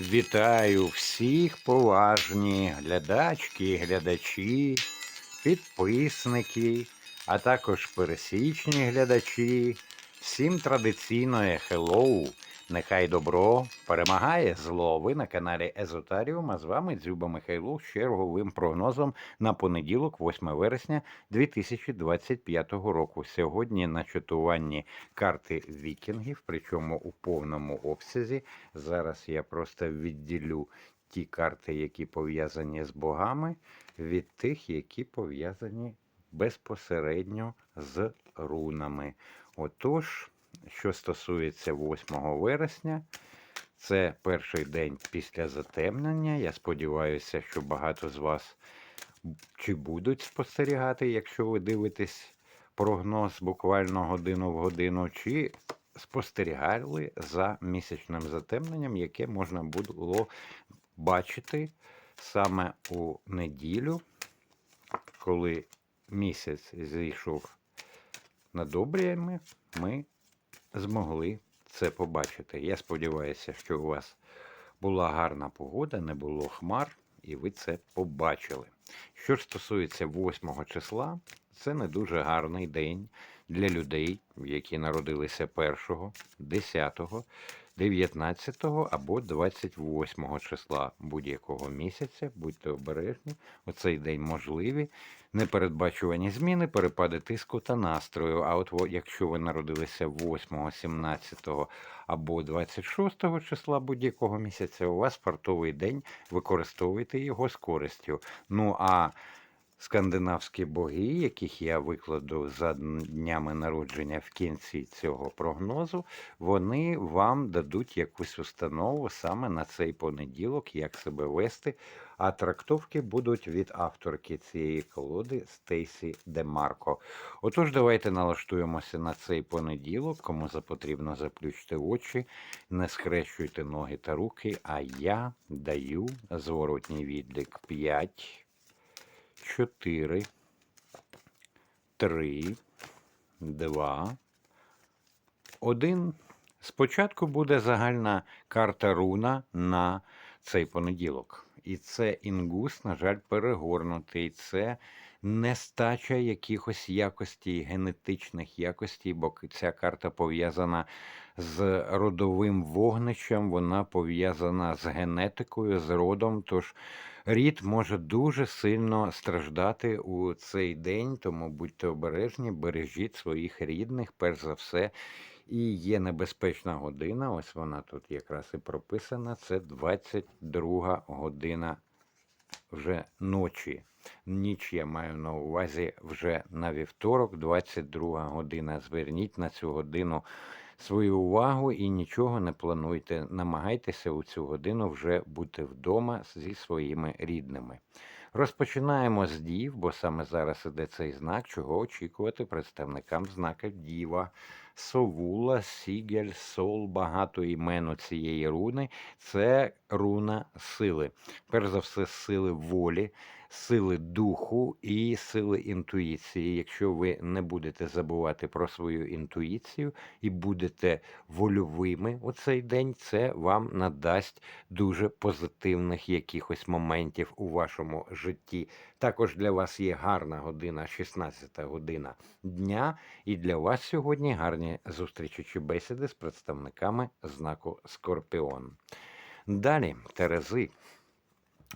Вітаю всіх поважні глядачки, глядачі, підписники, а також пересічні глядачі. Всім традиційно хеллоу. Нехай добро перемагає зло. Ви на каналі Езотаріум, а з вами Дзюба Михайло з черговим прогнозом на понеділок, 8 вересня 2025 року. Сьогодні на чатуванні карти вікінгів, причому у повному обсязі. Зараз я просто відділю ті карти, які пов'язані з богами, від тих, які пов'язані безпосередньо з рунами. Отож, що стосується 8 вересня, це перший день після затемнення. Я сподіваюся, що багато з вас чи будуть спостерігати, якщо ви дивитесь прогноз буквально годину в годину, чи спостерігали за місячним затемненням, яке можна було бачити саме у неділю, коли місяць зійшов над обріями, ми змогли це побачити. Я сподіваюся, що у вас була гарна погода, не було хмар, і ви це побачили. Що ж стосується 8 числа, це не дуже гарний день для людей, які народилися 1, 10, 19 або 28 числа будь-якого місяця. Будьте обережні, у цей день можливі непередбачувані зміни, перепади тиску та настрою. А от якщо ви народилися 8, 17 або 26 числа будь-якого місяця, у вас фартовий день, використовуйте його з користю. Ну а скандинавські боги, яких я викладу за днями народження в кінці цього прогнозу, вони вам дадуть якусь установу саме на цей понеділок, як себе вести. А трактовки будуть від авторки цієї колоди Стейсі Демарко. Отож, давайте налаштуємося на цей понеділок. Кому запотрібно заплющити очі, не схрещуйте ноги та руки, а я даю зворотній відлік 5. 4, 3, 2, 1. Спочатку буде загальна карта руна на цей понеділок. І це інгус, на жаль, перегорнутий. Це нестача якихось якостей, генетичних якостей, бо ця карта пов'язана з родовим вогнищем, вона пов'язана з генетикою, з родом. Тож рід може дуже сильно страждати у цей день, тому будьте обережні, бережіть своїх рідних, перш за все. І є небезпечна година, ось вона тут якраз і прописана. Це 22 година вже ночі. Ніч я маю на увазі вже на вівторок, 22 година. Зверніть на цю годину свою увагу і нічого не плануйте. Намагайтеся у цю годину вже бути вдома зі своїми рідними. Розпочинаємо з дів, бо саме зараз іде цей знак, чого очікувати представникам знака Діва. Совула, Сігель, Сол, багато імен цієї руни це руна сили. Перш за все, сили волі, сили духу і сили інтуїції. Якщо ви не будете забувати про свою інтуїцію і будете вольовими у цей день, це вам надасть дуже позитивних якихось моментів у вашому житті. Також для вас є гарна година, 16 година дня, і для вас сьогодні гарні зустрічі чи бесіди з представниками знаку Скорпіон. Далі, Терези,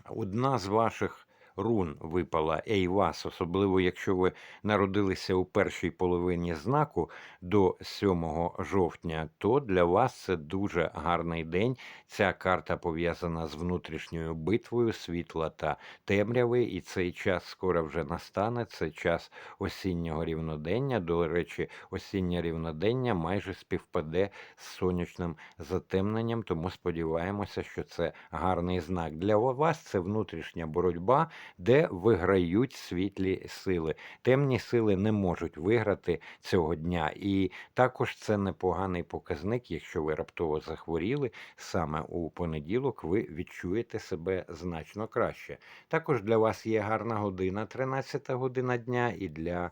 одна з ваших рун випала Ейвас, особливо якщо ви народилися у першій половині знаку до 7 жовтня, то для вас це дуже гарний день. Ця карта пов'язана з внутрішньою битвою світла та темряви, і цей час скоро вже настане. Це час осіннього рівнодення. До речі, осіннє рівнодення майже співпаде з сонячним затемненням, тому сподіваємося, що це гарний знак. Для вас це внутрішня боротьба, де виграють світлі сили. Темні сили не можуть виграти цього дня. І також це непоганий показник, якщо ви раптово захворіли, саме у понеділок ви відчуєте себе значно краще. Також для вас є гарна година, 13 година дня, і для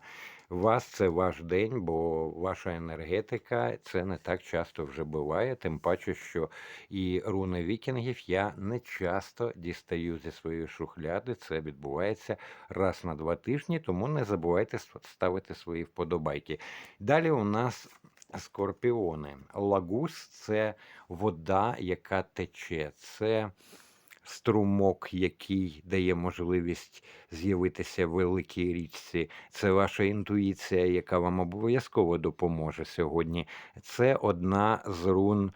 вас це ваш день, бо ваша енергетика це не так часто вже буває. Тим паче, що і руни вікінгів я не часто дістаю зі своєї шухляди. Це відбувається раз на два тижні, тому не забувайте ставити свої вподобайки. Далі у нас скорпіони. Лагус це вода, яка тече. Це струмок, який дає можливість з'явитися в великій річці. Це ваша інтуїція, яка вам обов'язково допоможе сьогодні. Це одна з рун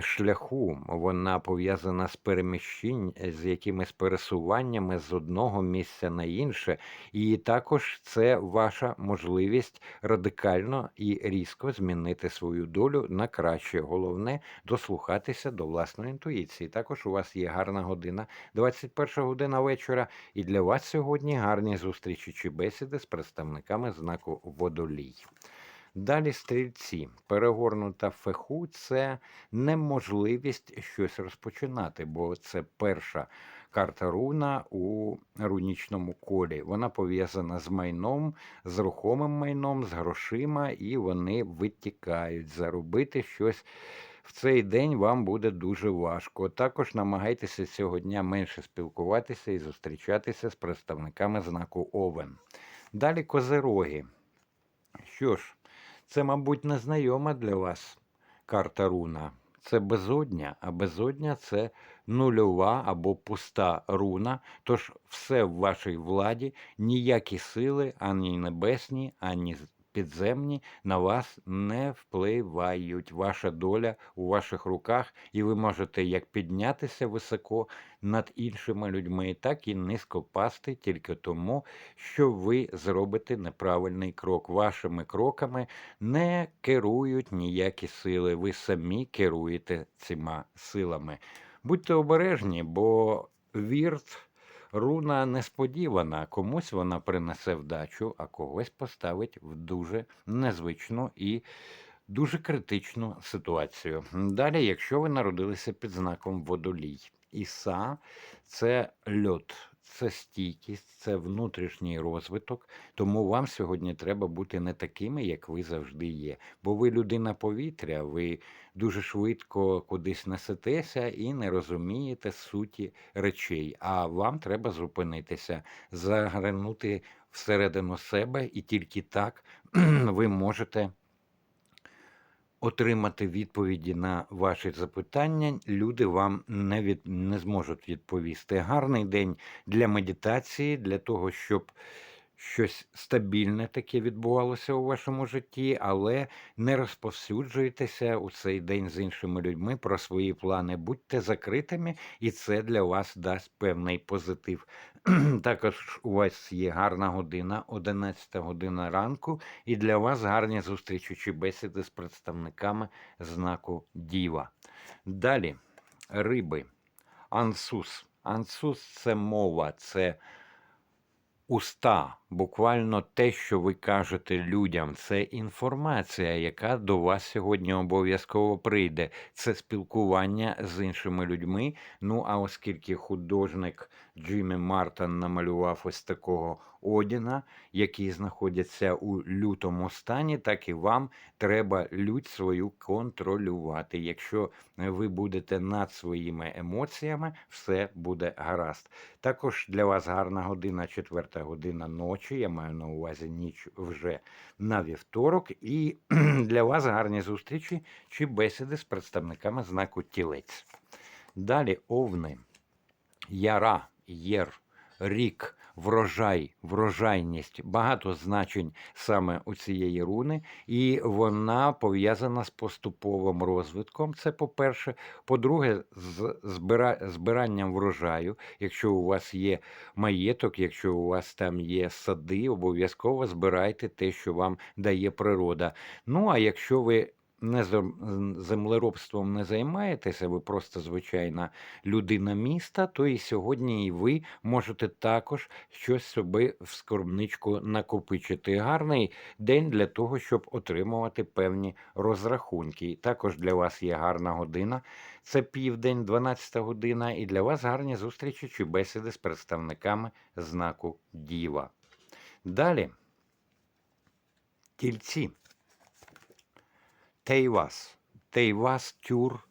шляху. Вона пов'язана з переміщень, з якимись пересуваннями з одного місця на інше. І також це ваша можливість радикально і різко змінити свою долю на краще. Головне дослухатися до власної інтуїції. Також у вас є гарна година, 21 година вечора. І для вас сьогодні гарні зустрічі чи бесіди з представниками знаку водолій. Далі стрільці. Перегорнута феху це неможливість щось розпочинати, бо це перша карта руна у рунічному колі. Вона пов'язана з майном, з рухомим майном, з грошима, і вони витікають. Заробити щось в цей день вам буде дуже важко. Також намагайтеся цього дня менше спілкуватися і зустрічатися з представниками знаку Овен. Далі козероги. Що ж, це, мабуть, незнайома для вас карта руна. Це безодня, а безодня це нульова або пуста руна. Тож все в вашій владі, ніякі сили, ані небесні, ані підземні на вас не впливають. Ваша доля у ваших руках, і ви можете як піднятися високо над іншими людьми, так і низько пасти тільки тому, що ви зробите неправильний крок. Вашими кроками не керують ніякі сили. Ви самі керуєте цими силами. Будьте обережні, бо вірт руна несподівана. Комусь вона принесе вдачу, а когось поставить в дуже незвичну і дуже критичну ситуацію. Далі, якщо ви народилися під знаком водолій, іса це льот. Це стійкість, це внутрішній розвиток, тому вам сьогодні треба бути не такими, як ви завжди є. Бо ви людина повітря, ви дуже швидко кудись несетеся і не розумієте суті речей. А вам треба зупинитися, заглянути всередину себе, і тільки так ви можете отримати відповіді на ваші запитання. Люди вам не, від, не зможуть відповісти. Гарний день для медитації, для того, щоб щось стабільне таке відбувалося у вашому житті, але не розповсюджуйтеся у цей день з іншими людьми про свої плани. Будьте закритими, і це для вас дасть певний позитив. Також у вас є гарна година, 11 година ранку, і для вас гарні зустрічі чи бесіди з представниками знаку Діва. Далі риби. Ансус. Ансус це мова, це уста, буквально те, що ви кажете людям, це інформація, яка до вас сьогодні обов'язково прийде. Це спілкування з іншими людьми. Ну а оскільки художник Джиммі Мартин намалював ось такого Одіна, який знаходиться у лютому стані, так і вам треба лють свою контролювати. Якщо ви будете над своїми емоціями, все буде гаразд. Також для вас гарна година, четверта година ночі. Я маю на увазі ніч вже на вівторок. І для вас гарні зустрічі чи бесіди з представниками знаку тілець. Далі овни, яра, єр, рік, врожай, врожайність. Багато значень саме у цієї руни, і вона пов'язана з поступовим розвитком. Це по-перше. По-друге, з збира... збиранням врожаю. Якщо у вас є маєток, якщо у вас там є сади, обов'язково збирайте те, що вам дає природа. Ну а якщо ви не землеробством не займаєтеся, ви просто звичайна людина міста, то і сьогодні і ви можете також щось собі в скарбничку накопичити. Гарний день для того, щоб отримувати певні розрахунки. Також для вас є гарна година. Це південь, 12 година, і для вас гарні зустрічі чи бесіди з представниками знаку Діва. Далі Тільці. Тейвас. Тейвас Тюр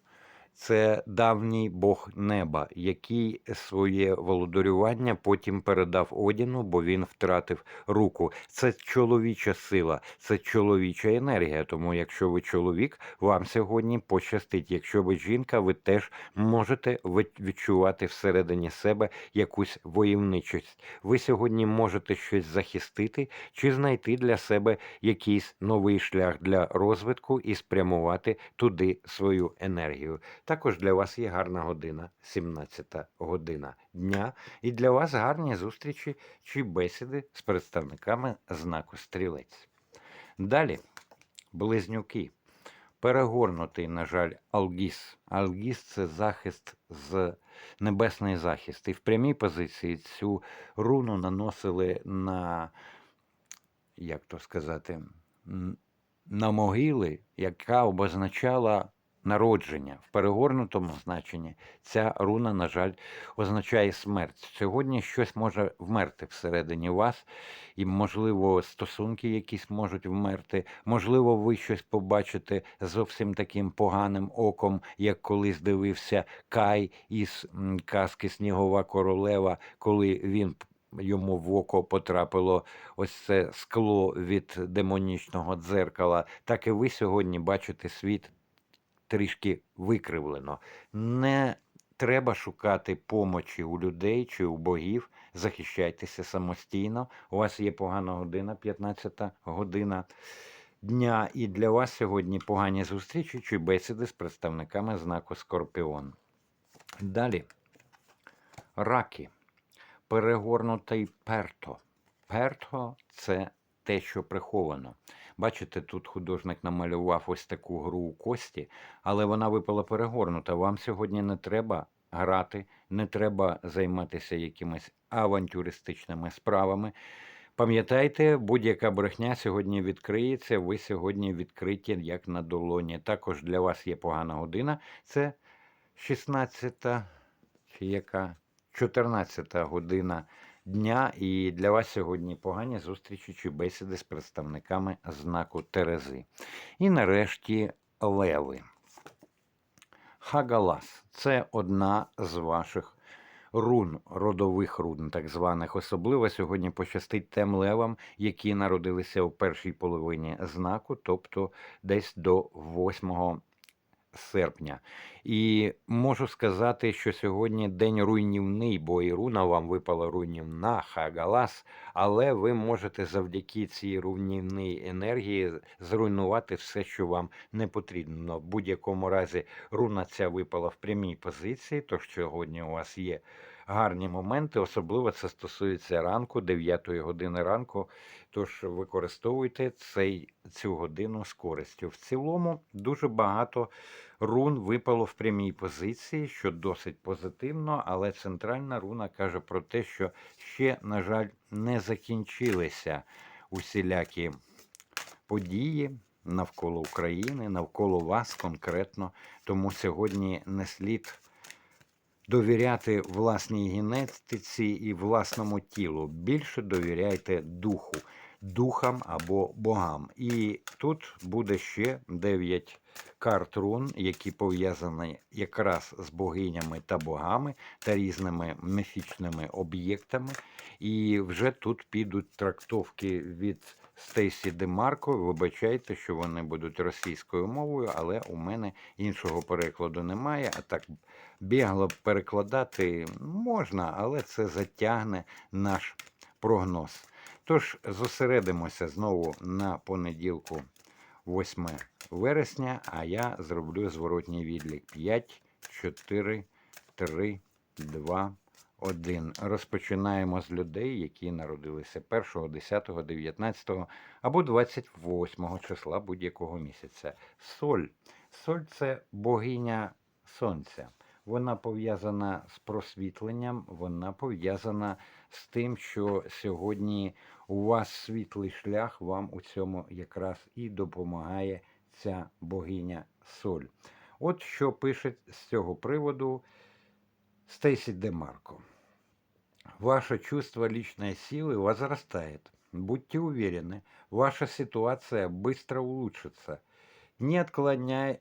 це давній бог неба, який своє володарювання потім передав Одіну, бо він втратив руку. Це чоловіча сила, це чоловіча енергія. Тому, якщо ви чоловік, вам сьогодні пощастить. Якщо ви жінка, ви теж можете відчувати всередині себе якусь войовничість. Ви сьогодні можете щось захистити чи знайти для себе якийсь новий шлях для розвитку і спрямувати туди свою енергію. Також для вас є гарна година, 17 година дня, і для вас гарні зустрічі чи бесіди з представниками знаку стрілець. Далі близнюки. Перегорнутий, на жаль, Алгіс. Алгіс це захист з небесний захист. І в прямій позиції цю руну наносили на, як то сказати, на могили, яка обозначала народження. В перегорнутому значенні ця руна, на жаль, означає смерть. Сьогодні щось може вмерти всередині вас, і, можливо, стосунки якісь можуть вмерти. Можливо, ви щось побачите зовсім таким поганим оком, як колись дивився Кай із казки Снігова королева, коли він. Йому в око потрапило ось це скло від демонічного дзеркала. Так і ви сьогодні бачите світ трішки викривлено. Не треба шукати помочі у людей чи у богів. Захищайтеся самостійно. У вас є погана година, 15 година дня, і для вас сьогодні погані зустрічі чи бесіди з представниками знаку Скорпіон. Далі. Раки. Перегорнутий перто. Перто це те, що приховано. Бачите, тут художник намалював ось таку гру у кості, але вона випала перегорнута. Вам сьогодні не треба грати, не треба займатися якимись авантюристичними справами. Пам'ятайте, будь-яка брехня сьогодні відкриється, ви сьогодні відкриті як на долоні. Також для вас є погана година. Це 16 чи яка 14 година дня, і для вас сьогодні погані зустрічі чи бесіди з представниками знаку Терези. І нарешті леви. Хагалас це одна з ваших рун, родових рун, так званих. Особливо сьогодні пощастить тем левам, які народилися у першій половині знаку, тобто десь до 8 серпня. І можу сказати, що сьогодні день руйнівний, бо і руна вам випала руйнівна, хагалас, але ви можете завдяки цій руйнівній енергії зруйнувати все, що вам не потрібно. В будь-якому разі руна ця випала в прямій позиції, тож сьогодні у вас є гарні моменти, особливо це стосується ранку, 9 години ранку. Тож використовуйте цей, цю годину з користю. В цілому дуже багато рун випало в прямій позиції, що досить позитивно, але центральна руна каже про те, що ще, на жаль, не закінчилися усілякі події навколо України, навколо вас конкретно. Тому сьогодні не слід довіряти власній генетиці і власному тілу. Більше довіряйте духу, духам або богам. І тут буде ще 9 карт рун, які пов'язані якраз з богинями та богами та різними міфічними об'єктами. І вже тут підуть трактовки від Стейсі Демарко. Вибачайте, що вони будуть російською мовою, але у мене іншого перекладу немає. А так бігло перекладати можна, але це затягне наш прогноз. Тож зосередимося знову на понеділку, 8 вересня, а я зроблю зворотній відлік 5, 4, 3, 2, 1. Розпочинаємо з людей, які народилися 1, 10, 19 або 28 числа будь-якого місяця. Соль. Соль це богиня сонця. Вона пов'язана з просвітленням, вона пов'язана з тим, що сьогодні у вас світлий шлях, вам у цьому якраз і допомагає ця богиня Соль. От що пише з цього приводу Стейсі Демарко. Ваше чувство личной силы возрастает. Будьте уверены, ваша ситуация быстро улучшится. Не, отклоняй,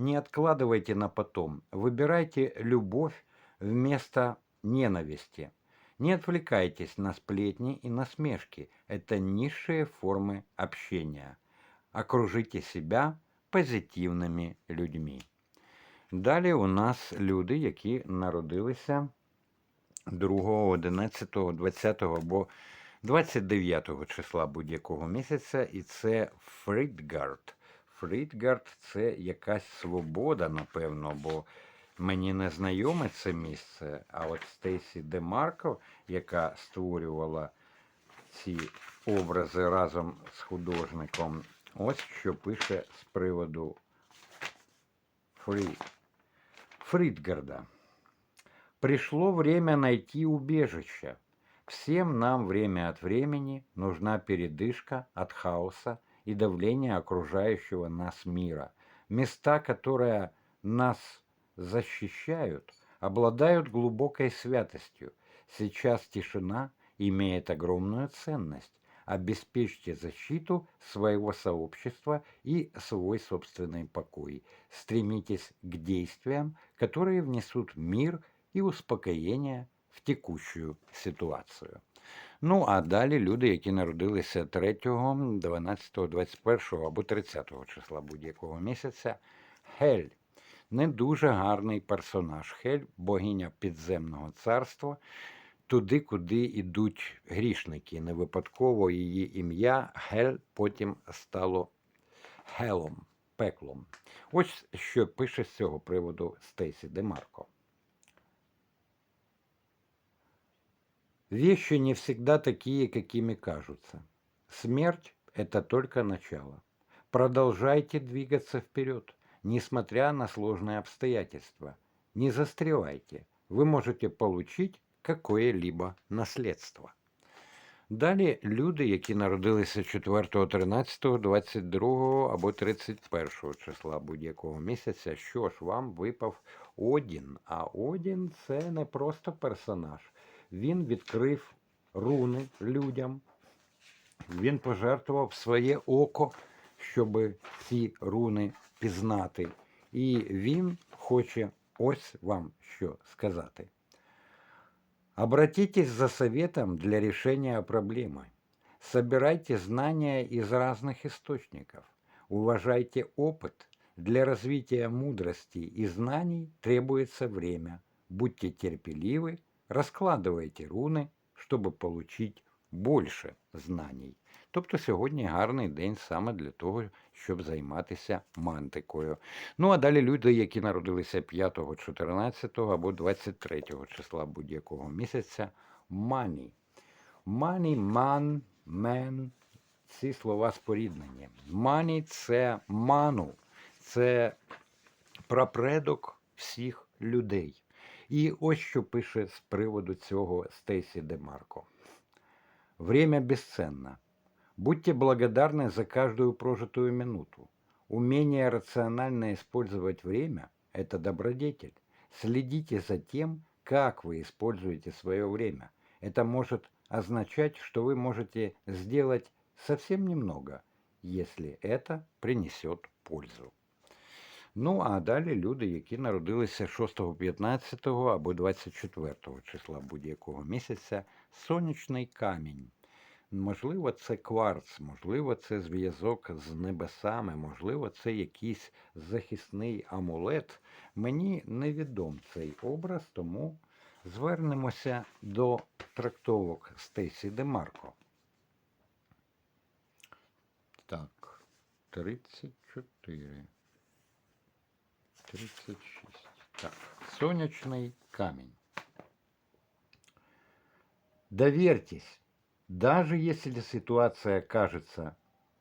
не откладывайте на потом. Выбирайте любовь вместо ненависти. Не отвлекайтесь на сплетни и насмешки. Это низшие формы общения. Окружите себя позитивними людьми. Далі у нас люди, які народилися 2, 11, 20 або 29 числа будь-якого місяця, і це Фрідгард. Фрідгард це якась свобода, напевно, бо мені не знайоме це місце. А от Стейсі Демарко, яка створювала ці образи разом з художником, ось що пише з приводу Фрі... Фридгарда. Пришло время найти убежище. Всем нам время от времени нужна передышка от хаоса и давления окружающего нас мира. Места, которые нас защищают, обладают глубокой святостью. Сейчас тишина имеет огромную ценность. Обеспечьте защиту своего сообщества и свой собственный покой. Стремитесь к действиям, которые внесут мир і успокоєння в текущу ситуацію. Ну, а далі люди, які народилися 3, 12, 21 або 30 числа будь-якого місяця, Хель. Не дуже гарний персонаж. Хель, богиня підземного царства, туди, куди йдуть грішники. Не випадково її ім'я Хель потім стало Хелом, пеклом. Ось що пише з цього приводу Стейсі Демарко. Вещи не всегда такие, какими кажутся. Смерть – это только начало. Продолжайте двигаться вперед, несмотря на сложные обстоятельства. Не застревайте. Вы можете получить какое-либо наследство. Далі люди, які народилися 4, 13, 22 або 31 числа будь-якого місяця, що ж вам випав Одін. А Одін це не просто персонаж. Він відкрив руни людям, він пожертвував своє око, щоб ці руни пізнати. І він хоче ось вам що сказати. Обратитесь за советом для решения проблемы. Собирайте знания из разных источников. Уважайте опыт. Для развития мудрости и знаний требуется время. Будьте терпеливы, раскладывайте руни, щоб получить більше знань. Тобто сьогодні гарний день саме для того, щоб займатися мантикою. Ну а далі люди, які народилися 5, 14 або 23 числа будь-якого місяця, мані. Мані, ман, мен. Ці слова споріднені. Мані це ману, це прапредок всіх людей. І ось що пише з приводу цього Стейсі Демарко. Время бесценно. Будьте благодарны за каждую прожитую минуту. Умение рационально использовать время – это добродетель. Следите за тем, как вы используете свое время. Это может означать, что вы можете сделать совсем немного, если это принесет пользу. Ну, а далі люди, які народилися 6, 15 або 24 числа будь-якого місяця, сонячний камінь. Можливо, це кварц, можливо, це зв'язок з небесами, можливо, це якийсь захисний амулет. Мені невідом цей образ, тому звернемося до трактовок Стейсі Демарко. Так, 34. 36. Так, сонячный камень. Доверьтесь, даже если ситуация кажется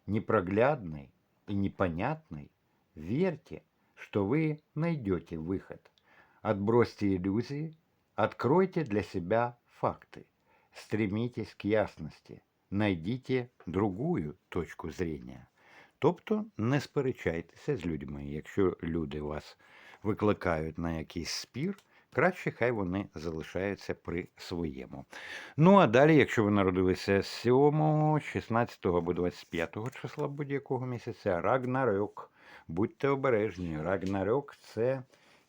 непроглядной и непонятной, верьте, что вы найдете выход. Отбросьте иллюзии, откройте для себя факты. Стремитесь к ясности, найдите другую точку зрения. Тобто не сперечайтеся з людьми. Якщо люди вас викликають на якийсь спір, краще хай вони залишаються при своєму. Ну а далі, якщо ви народилися 7, 16 або 25 числа будь-якого місяця, Рагнарёк. Будьте обережні. Рагнарёк – це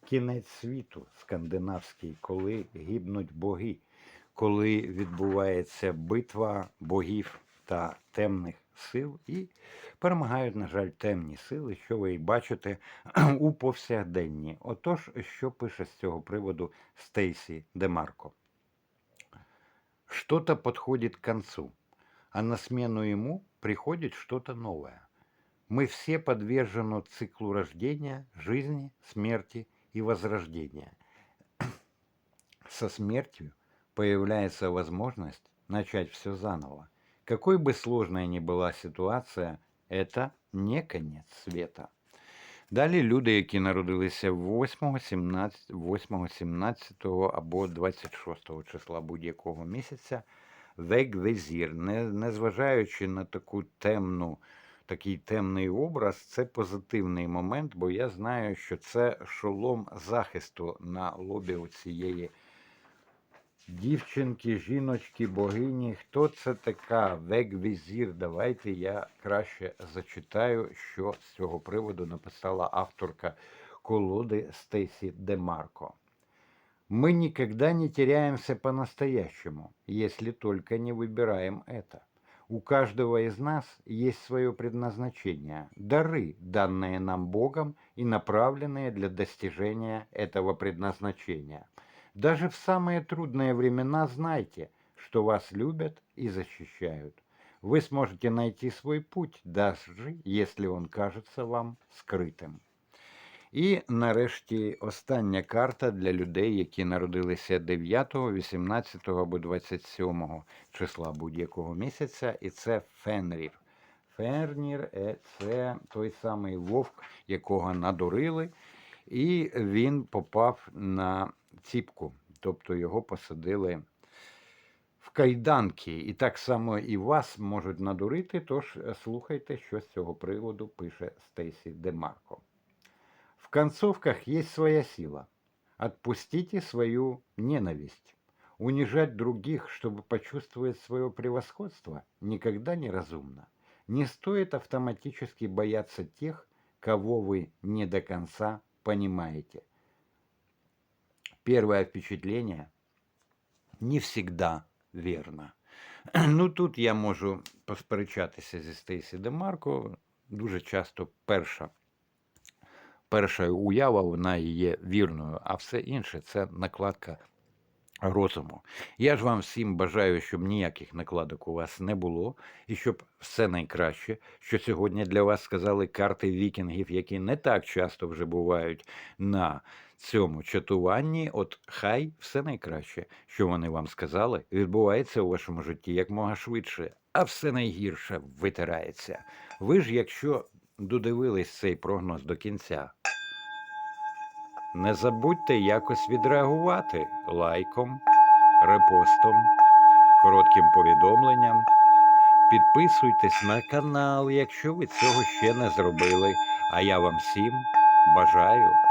кінець світу скандинавський, коли гибнуть боги, коли відбувається битва богів та темних сил, і перемагають, на жаль, темні сили, що ви і бачите у повсякденні. Отож, що пише з цього приводу Стейсі Демарко? Что-то подходит к концу, а на смену ему приходит что-то новое. Мы все подвержены циклу рождения, жизни, смерти и возрождения. Со смертью появляется возможность начать все заново. Какой бы сложной ни была ситуація, это не конець света. Далі люди, які народилися 8, 17, 8, 17 або 26 числа будь-якого місяця, век-везір, не, незважаючи на таку темну, такий темний образ, це позитивний момент, бо я знаю, що це шолом захисту на лобі у цієї дівчинки, жіночки, богині. Хто це така? Век-візір? Давайте я краще зачитаю, що з цього приводу написала авторка колоди Стейсі Демарко. Мы никогда не теряемся по-настоящему, если только не выбираем это. У каждого из нас есть свое предназначение, дары, данные нам Богом и направленные для достижения этого предназначения. Даже в самые трудные времена знайте, что вас любят и защищают. Вы сможете найти свой путь, даже если он кажется вам скритим. І нарешті остання карта для людей, які народилися 9, 18 або 27 числа будь-якого місяця, і це Фенрір. Фенрір е, це той самий вовк, якого надурили, і він попав на ціпку, тобто його посадили в кайданки. І так само і вас можуть надурити, тож слухайте, що з цього приводу пише Стейсі Демарко. В концовках есть своя сила. Отпустите свою ненависть. Унижать других, чтобы почувствовать свое превосходство, никогда не разумно. Не стоит автоматически бояться тех, кого вы не до конца понимаете. Первое впечатление не всегда верно. Ну тут я можу посперечатися зі Стейсі Демарко. Дуже часто перша перша уява вона є вірною, а все інше це накладка розуму. Я ж вам всім бажаю, щоб ніяких накладок у вас не було, і щоб все найкраще, що сьогодні для вас сказали карти вікінгів, які не так часто вже бувають на цьому чатуванні. От хай все найкраще, що вони вам сказали, відбувається у вашому житті якмога швидше, а все найгірше витирається. Ви ж, якщо додивились цей прогноз до кінця. Не забудьте якось відреагувати лайком, репостом, коротким повідомленням. Підписуйтесь на канал, якщо ви цього ще не зробили. А я вам всім бажаю